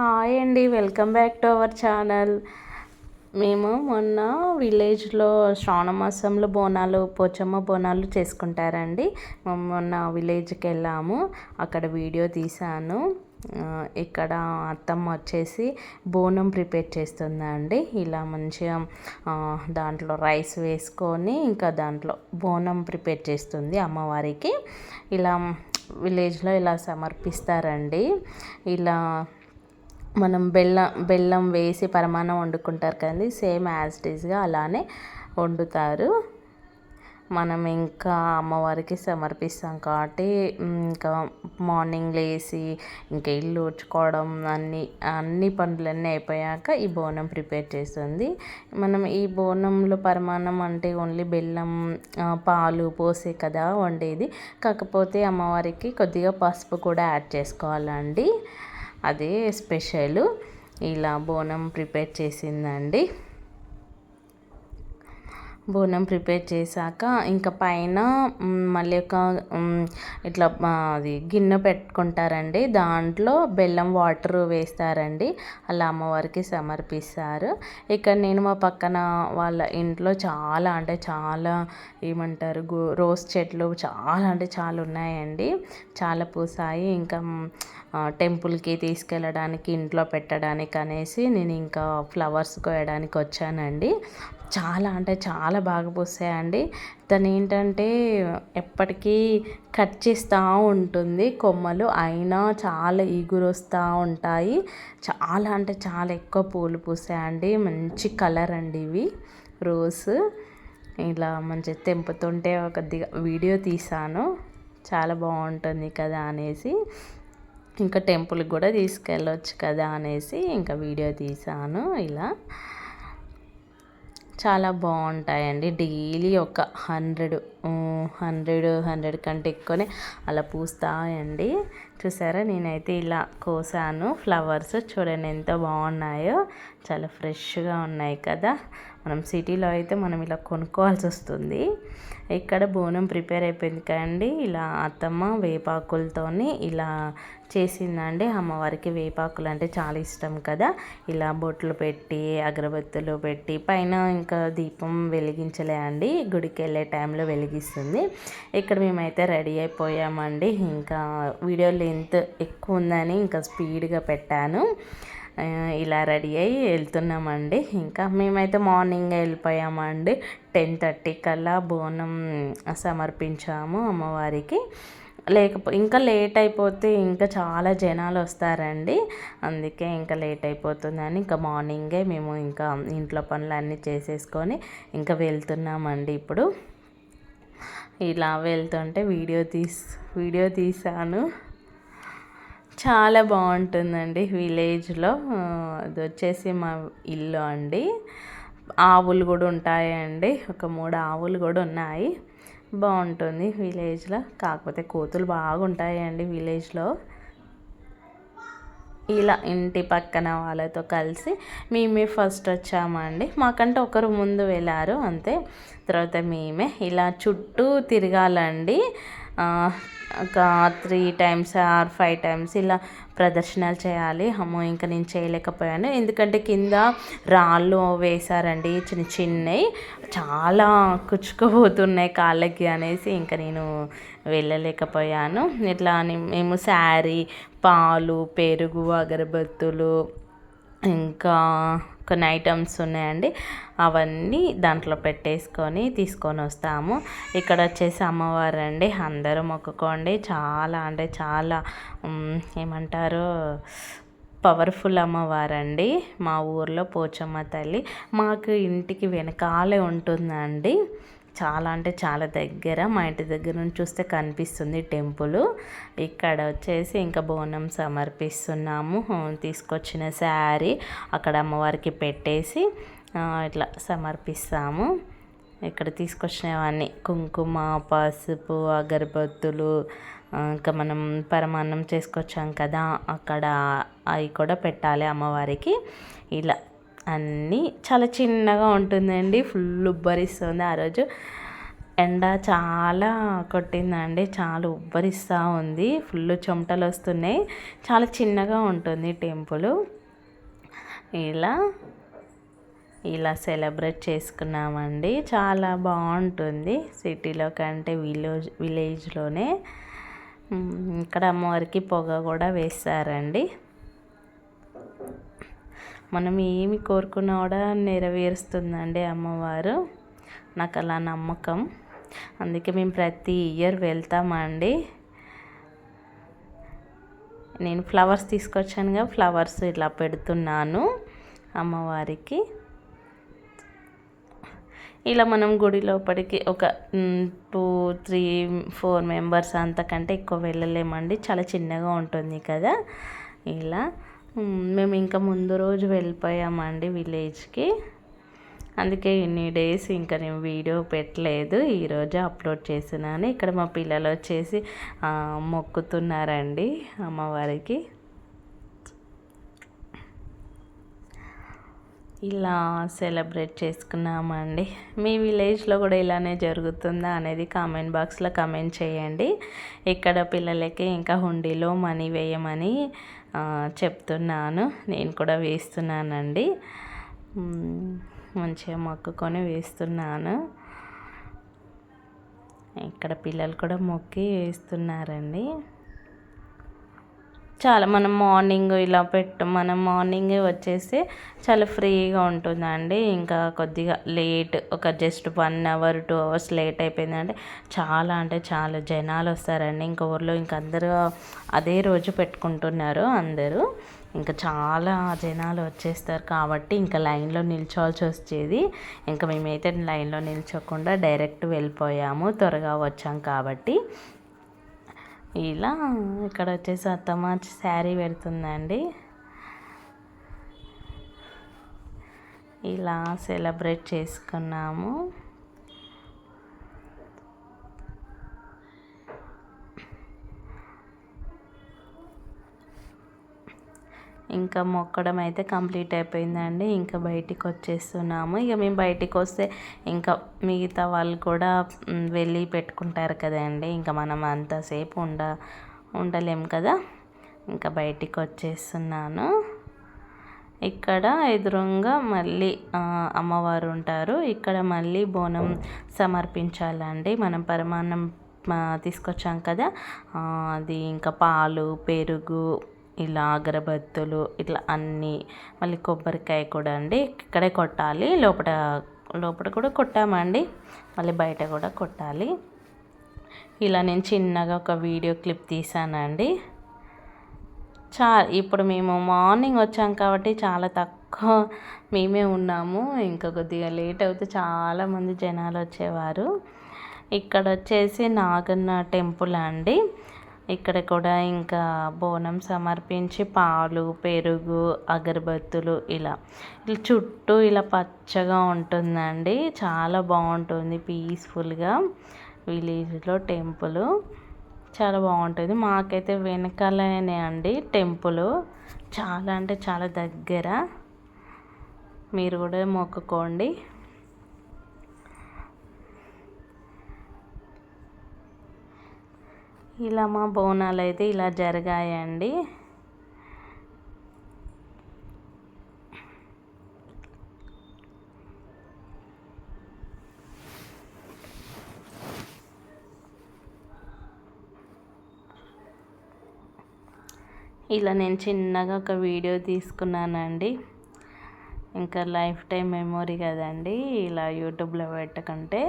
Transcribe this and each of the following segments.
Hi అండి welcome back to our channel. మేము మొన్న విలేజ్లో శ్రావణ మాసంలో బోనాలు పోచమ్మ బోనాలు చేసుకుంటారండి. మేము మొన్న విలేజ్కి వెళ్ళాము అక్కడ వీడియో తీశాను. ఇక్కడ అత్తమ్మ వచ్చేసి బోనం ప్రిపేర్ చేస్తుందండి. ఇలా మంచిగా దాంట్లో రైస్ వేసుకొని ఇంకా దాంట్లో బోనం ప్రిపేర్ చేస్తుంది అమ్మవారికి. ఇలా విలేజ్లో ఇలా సమర్పిస్తారండి. ఇలా మనం బెల్లం బెల్లం వేసి పరమాన్నం వండుకుంటారు కదండి. సేమ్ యాజ్ ఇట్ అలానే వండుతారు. మనం ఇంకా అమ్మవారికి సమర్పిస్తాం కాబట్టి ఇంకా మార్నింగ్ లేచి ఇంకా ఇల్లు ఊడ్చుకోవడం అన్ని అన్ని పనులన్నీ అయిపోయాక ఈ బోనం ప్రిపేర్ చేస్తుంది. మనం ఈ బోనంలో పరమాన్నం అంటే ఓన్లీ బెల్లం పాలు పోసే కదా వండేది. కాకపోతే అమ్మవారికి కొద్దిగా పసుపు కూడా యాడ్ చేసుకోవాలండి. అదే స్పెషల్. ఇలా బోనం ప్రిపేర్ చేసిందండి. బోనం ప్రిపేర్ చేశాక ఇంకా పైన మళ్ళీ ఒక ఇట్లా అది గిన్నె పెట్టుకుంటారండి. దాంట్లో బెల్లం వాటర్ వేస్తారండి. అలా అమ్మవారికి సమర్పిస్తారు. ఇక్కడ నేను మా పక్కన వాళ్ళ ఇంట్లో చాలా అంటే చాలా ఏమంటారు గో రోజ్ చెట్లు చాలా అంటే చాలా ఉన్నాయండి. చాలా పూసాయి. ఇంకా టెంపుల్కి తీసుకెళ్ళడానికి ఇంట్లో పెట్టడానికి అనేసి నేను ఇంకా ఫ్లవర్స్ కోయడానికి వచ్చానండి. చాలా అంటే చాలా బాగా పూసాయండి. తను ఏంటంటే ఎప్పటికీ కట్ చేస్తూ ఉంటుంది కొమ్మలు అయినా చాలా ఈగురు వస్తూ ఉంటాయి. చాలా అంటే చాలా ఎక్కువ పూలు పూసాయండి. మంచి కలర్ అండి ఇవి. రోజు ఇలా మంచి తెంపుతుంటే కొద్దిగా వీడియో తీసాను చాలా బాగుంటుంది కదా అనేసి. ఇంకా టెంపుల్కి కూడా తీసుకెళ్ళొచ్చు కదా అనేసి ఇంకా వీడియో తీసాను ఇలా. చాలా బాగుంటాయండి. డైలీ ఒక హండ్రెడ్ హండ్రెడ్ హండ్రెడ్ కంటే ఎక్కువనే అలా పూస్తాయండి. చూసారా? నేనైతే ఇలా కోసాను. ఫ్లవర్స్ చూడండి ఎంత బాగున్నాయో. చాలా ఫ్రెష్గా ఉన్నాయి కదా. మనం సిటీలో అయితే మనం ఇలా కొనుక్కోవాల్సి వస్తుంది. ఇక్కడ బోనం ప్రిపేర్ అయిపోయింది కదండి. ఇలా అత్తమ్మ వేపాకులతోని ఇలా చేసిందండి. అమ్మవారికి వేపాకులు అంటే చాలా ఇష్టం కదా. ఇలా బొట్లు పెట్టి అగరబత్తులు పెట్టి పైన ఇంకా దీపం వెలిగించలే అండి. గుడికి వెళ్ళే టైంలో వెలిగిస్తుంది. ఇక్కడ మేమైతే రెడీ అయిపోయామండి. ఇంకా వీడియో లెంత్ ఎక్కువ ఉందని ఇంకా స్పీడ్గా పెట్టాను. ఇలా రెడీ అయ్యి వెళ్తున్నామండి. ఇంకా మేమైతే మార్నింగ్ వెళ్ళిపోయామండి. టెన్ థర్టీ కల్లా బోనం సమర్పించాము అమ్మవారికి. లేకపో ఇంకా లేట్ అయిపోతే ఇంకా చాలా జనాలు వస్తారండి. అందుకే ఇంకా లేట్ అయిపోతుందని ఇంకా మార్నింగే మేము ఇంకా ఇంట్లో పనులు అన్నీ చేసేసుకొని ఇంకా వెళ్తున్నామండి ఇప్పుడు. ఇలా వెళ్తుంటే వీడియో తీస్ వీడియో తీసాను చాలా బాగుంటుందండి విలేజ్లో. అది వచ్చేసి మా ఇల్లు అండి. ఆవులు కూడా ఉంటాయండి. ఒక మూడు ఆవులు కూడా ఉన్నాయి. బాగుంటుంది విలేజ్లో. కాకపోతే కోతులు బాగుంటాయండి విలేజ్లో. ఇలా ఇంటి పక్కన వాళ్ళతో కలిసి మేమే ఫస్ట్ వచ్చామండి. మాకంటే ఒకరు ముందు వెళ్ళారు అంతే. తర్వాత మేమే. ఇలా చుట్టూ తిరగాలండి. ఒక three times or five times ఇలా ప్రదర్శనలు చేయాలి. అమ్మో ఇంకా నేను చేయలేకపోయాను. ఎందుకంటే కింద రాళ్ళు వేశారండి చిన్న చిన్నవి చాలా కుచ్చుకుపోతున్నాయి కాళ్ళకి అనేసి ఇంకా నేను వెళ్ళలేకపోయాను. ఇట్లా మేము శారీ పాలు పెరుగు అగరబత్తులు ఇంకా కొన్ని ఐటమ్స్ ఉన్నాయండి. అవన్నీ దాంట్లో పెట్టేసుకొని తీసుకొని వస్తాము. ఇక్కడ వచ్చేసి అమ్మవారు అండి అందరూ మొక్కుకోండి. చాలా అంటే చాలా ఏమంటారు పవర్ఫుల్ అమ్మవారండి. మా ఊర్లో పోచమ్మ తల్లి మాకు ఇంటికి వెనకాలే ఉంటుందండి. చాలా అంటే చాలా దగ్గర. మా ఇంటి దగ్గర నుంచి చూస్తే కనిపిస్తుంది టెంపుల్. ఇక్కడ వచ్చేసి ఇంకా బోనం సమర్పిస్తున్నాము. తీసుకొచ్చిన శారీ అక్కడ అమ్మవారికి పెట్టేసి ఇట్లా సమర్పిస్తాము. ఇక్కడ తీసుకొచ్చినవన్నీ కుంకుమ పసుపు అగరబత్తులు ఇంకా మనం పరమాన్నం చేసుకొచ్చాం కదా అక్కడ అవి కూడా పెట్టాలి అమ్మవారికి. ఇలా అన్నీ చాలా చిన్నగా ఉంటుందండి. ఫుల్ ఉబ్బరిస్తుంది ఆ రోజు. ఎండ చాలా కొట్టిందండి. చాలా ఉబ్బరిస్తూ ఉంది. ఫుల్ చెమటలు వస్తున్నాయి. చాలా చిన్నగా ఉంటుంది టెంపుల్. ఇలా ఇలా సెలబ్రేట్ చేసుకున్నామండి. చాలా బాగుంటుంది సిటీలో కంటే విలేజ్ విలేజ్లోనే. ఇక్కడ అమ్మవారికి పొగ కూడా వేస్తారండి. మనం ఏమి కోరుకున్నా కూడా నెరవేరుస్తుందండి అమ్మవారు. నాకు అలా నమ్మకం. అందుకే మేము ప్రతి ఇయర్ వెళ్తామండి. నేను ఫ్లవర్స్ తీసుకొచ్చానుగా ఫ్లవర్స్ ఇలా పెడుతున్నాను అమ్మవారికి. ఇలా మనం గుడి లోపలికి ఒక టూ త్రీ ఫోర్ మెంబర్స్ అంతకంటే ఎక్కువ వెళ్ళలేమండి. చాలా చిన్నగా ఉంటుంది కదా. ఇలా మేము ఇంకా ముందు రోజు వెళ్ళిపోయామండి విలేజ్కి. అందుకే ఇన్ని డేస్ ఇంకా నేను వీడియో పెట్టలేదు ఈరోజు అప్లోడ్ చేసినాను ఇక్కడ మా పిల్లలు వచ్చేసి మొక్కుతున్నారండి అమ్మవారికి. ఇలా సెలబ్రేట్ చేసుకున్నామండి. మీ విలేజ్లో కూడా ఇలానే జరుగుతుందా అనేది కామెంట్ బాక్స్లో కామెంట్ చేయండి. ఇక్కడ పిల్లలకి ఇంకా హుండీలో మనీ వేయమని చెప్తున్నాను. నేను కూడా వేస్తున్నానండి. మంచిగా మొక్కుకొని వేస్తున్నాను. ఇక్కడ పిల్లలు కూడా మొక్కి వేస్తున్నారండి. చాలా మనం మార్నింగ్ ఇలా పెట్టు మనం మార్నింగ్ వచ్చేసి చాలా ఫ్రీగా ఉంటుందండి. ఇంకా కొద్దిగా లేట్ ఒక just one hour two hours late అయిపోయిందంటే చాలా అంటే చాలా జనాలు వస్తారండి. ఇంకా ఊర్లో ఇంక అందరూ అదే రోజు పెట్టుకుంటున్నారు అందరూ. ఇంకా చాలా జనాలు వచ్చేస్తారు కాబట్టి ఇంకా లైన్లో నిల్చోవాల్సి వచ్చేది. ఇంకా మేమైతే లైన్లో నిల్చోకుండా డైరెక్ట్ వెళ్ళిపోయాము త్వరగా వచ్చాం కాబట్టి. ఇలా ఇక్కడ వచ్చేసి అత్తమ్మ శారీ పెడుతుందండి. ఇలా సెలబ్రేట్ చేసుకున్నాము. ఇంకా మొక్కడం అయితే కంప్లీట్ అయిపోయిందండి. ఇంకా బయటికి వచ్చేస్తున్నాము. ఇక మేము బయటికి వస్తే ఇంకా మిగతా వాళ్ళు కూడా వెళ్ళి పెట్టుకుంటారు కదండి. ఇంకా మనం అంతసేపు ఉండ ఉండలేం కదా. ఇంకా బయటికి వచ్చేస్తున్నాను. ఇక్కడ ఎదురుగా మళ్ళీ అమ్మవారు ఉంటారు. ఇక్కడ మళ్ళీ బోనం సమర్పించాలండి. మనం పరమాన్నం తీసుకొచ్చాం కదా. అది ఇంకా పాలు పెరుగు ఇలా అగరబత్తులు ఇట్లా అన్నీ మళ్ళీ కొబ్బరికాయ కూడా అండి ఇక్కడే కొట్టాలి. లోపల లోపల కూడా కొట్టామండి. మళ్ళీ బయట కూడా కొట్టాలి. ఇలా నేను చిన్నగా ఒక వీడియో క్లిప్ తీసానండి. చా ఇప్పుడు మేము మార్నింగ్ వచ్చాం కాబట్టి చాలా తక్కువ మేమే ఉన్నాము. ఇంకా కొద్దిగా లేట్ అవుతే చాలామంది జనాలు వచ్చేవారు. ఇక్కడ వచ్చేసి నాగన్న టెంపుల్ అండి. ఇక్కడ కూడా ఇంకా బోనం సమర్పించి పాలు పెరుగు అగరబత్తులు ఇలా. ఇలా చుట్టూ ఇలా పచ్చగా ఉంటుందండి. చాలా బాగుంటుంది పీస్ఫుల్గా. విలేజ్లో టెంపుల్ చాలా బాగుంటుంది. మాకైతే వెనకాలనే అండి టెంపుల్. చాలా అంటే చాలా దగ్గర. మీరు కూడా మొక్కుకోండి. ఇలా మా బోనాలు అయితే ఇలా జరిగాయండి. ఇలా నేను చిన్నగా ఒక వీడియో తీసుకున్నానండి. ఇంకా లైఫ్ టైం మెమొరీ కదండి ఇలా యూట్యూబ్లో పెట్టకుంటే.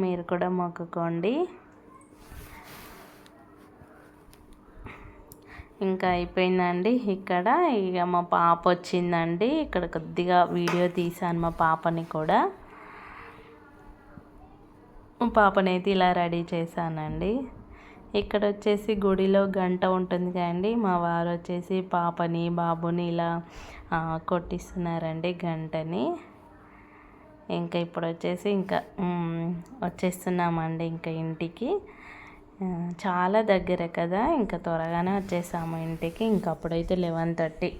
మీరు కూడా మొక్కుకోండి. ఇంకా అయిపోయిందండి ఇక్కడ. ఇక మా పాప వచ్చిందండి. ఇక్కడ కొద్దిగా వీడియో తీశాను మా పాపని కూడా. మా పాపనైతే ఇలా రెడీ చేశానండి. ఇక్కడ వచ్చేసి గుడిలో గంట ఉంటుంది కదండి. మా వారు వచ్చేసి పాపని బాబుని ఇలా కొట్టిస్తున్నారండి గంటని. ఇంకా ఇప్పుడు వచ్చేసి ఇంకా వచ్చేస్తున్నామండి ఇంకా ఇంటికి. చాలా దగ్గర కదా ఇంకా త్వరగానే వచ్చేసాము ఇంటికి. ఇంకా అప్పుడైతే లెవెన్ థర్టీ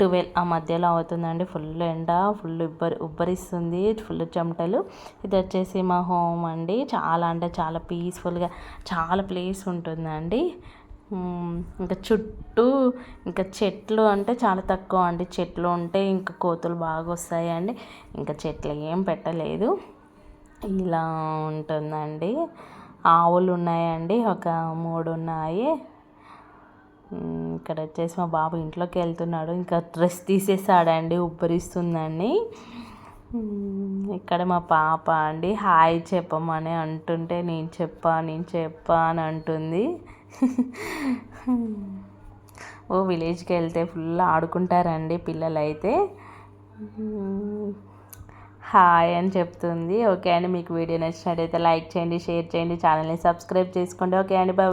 ట్వెల్వ్ ఆ మధ్యలో అవుతుందండి. ఫుల్ ఎండ ఫుల్ ఉబ్బరి ఉబ్బరిస్తుంది ఫుల్ చెమటలు. ఇది వచ్చేసి మా హోమ్ అండి. చాలా అంటే చాలా పీస్ఫుల్గా చాలా ప్లేస్ ఉంటుందండి. ఇంకా చుట్టూ ఇంకా చెట్లు అంటే చాలా తక్కువ అండి. చెట్లు ఉంటే ఇంకా కోతులు బాగా వస్తాయండి. ఇంకా చెట్లు ఏం పెట్టలేదు. ఇలా ఉంటుందండి. ఆవులు ఉన్నాయండి. ఒక మూడు ఉన్నాయి. ఇక్కడ వచ్చేసి మా బాబు ఇంట్లోకి వెళ్తున్నాడు. ఇంకా డ్రెస్ తీసేసాడండి. ఉబ్బరిస్తుందండి. ఇక్కడ మా పాప అండి. హాయ్ చెప్పమని అంటుంటే నేను చెప్పా నేను చెప్పా అని అంటుంది. ఓ విలేజ్కి వెళ్తే ఫుల్ ఆడుకుంటారండి పిల్లలు అయితే హాయ్ అని చెప్తుంది. ఓకే అండి మీకు వీడియో నచ్చినట్టయితే లైక్ చేయండి షేర్ చేయండి ఛానల్ని సబ్స్క్రైబ్ చేసుకోండి. ఓకే అండి బాయ్